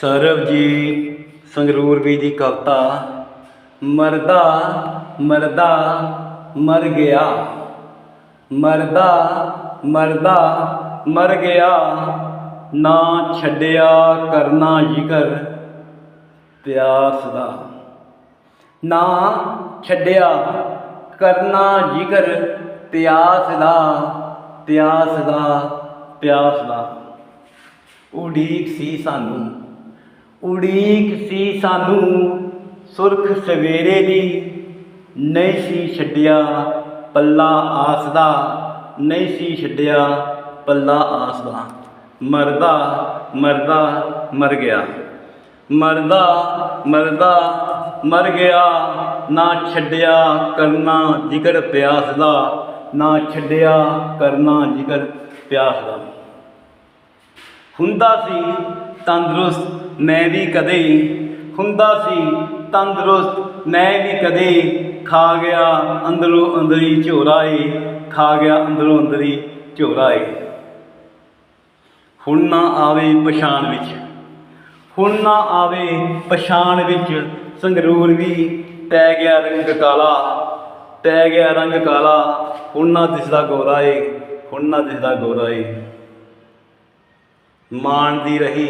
ਸਰਬਜੀਤ ਸੰਗਰੂਰ ਵੀ ਦੀ ਕਵਿਤਾ, ਮਰਦਾ ਮਰਦਾ, ਮਰ ਗਿਆ। ਮਰਦਾ ਮਰਦਾ, ਮਰ ਗਿਆ। ਨਾ ਛੱਡਿਆ ਕਰਨਾ ਜ਼ਿਕਰ ਪਿਆਸ ਦਾ ਨਾ ਛੱਡਿਆ ਕਰਨਾ ਜ਼ਿਕਰ ਪਿਆਸ ਦਾ ਪਿਆਸ ਦਾ ਪਿਆਸ ਦਾ ਉਡੀਕ ਸੀ ਸਾਨੂੰ ਉਡੀਕ ਸੀ ਸਾਨੂੰ, ਸੁਰਖ ਸਵੇਰੇ ਦੀ। ਨਹੀਂ ਸੀ ਛੱਡਿਆ ਪੱਲਾ ਆਸ ਦਾ ਨਹੀਂ ਸੀ ਛੱਡਿਆ ਪੱਲਾ ਆਸ ਦਾ ਮਰਦਾ ਮਰਦਾ, ਮਰ ਗਿਆ। ਮਰਦਾ ਮਰਦਾ, ਮਰ ਗਿਆ। ਨਾ ਛੱਡਿਆ ਕਰਨਾ ਜਿਗਰ ਪਿਆਸ ਦਾ, ਨਾ ਛੱਡਿਆ ਕਰਨਾ ਜਿਗਰ ਪਿਆਸ ਦਾ। ਹੁੰਦਾ ਸੀ ਤੰਦਰੁਸਤ ਮੈਂ ਵੀ ਕਦੇ ਹੁੰਦਾ ਸੀ ਤੰਦਰੁਸਤ ਮੈਂ ਵੀ ਕਦੇ ਖਾ ਗਿਆ ਅੰਦਰੋਂ ਅੰਦਰੀ ਝੋਰਾ ਏ, ਖਾ ਗਿਆ ਅੰਦਰੋਂ ਅੰਦਰੀ ਝੋਰਾ ਏ। ਹੁਣ ਨਾ ਆਵੇ ਪਛਾਣ ਵਿੱਚ, ਹੁਣ ਨਾ ਆਵੇ ਪਛਾਣ ਵਿੱਚ ਸੰਗਰੂਰ ਵੀ ਪੈ ਗਿਆ ਰੰਗ ਕਾਲਾ, ਪੈ ਗਿਆ ਰੰਗ ਕਾਲਾ, ਹੁਣ ਨਾ ਦਿਸਦਾ ਗੋਰਾ ਏ, ਹੁਣ ਨਾ ਦਿਸਦਾ ਗੋਰਾ ਏ। ਮਾਣ ਦੀ ਰਹੀ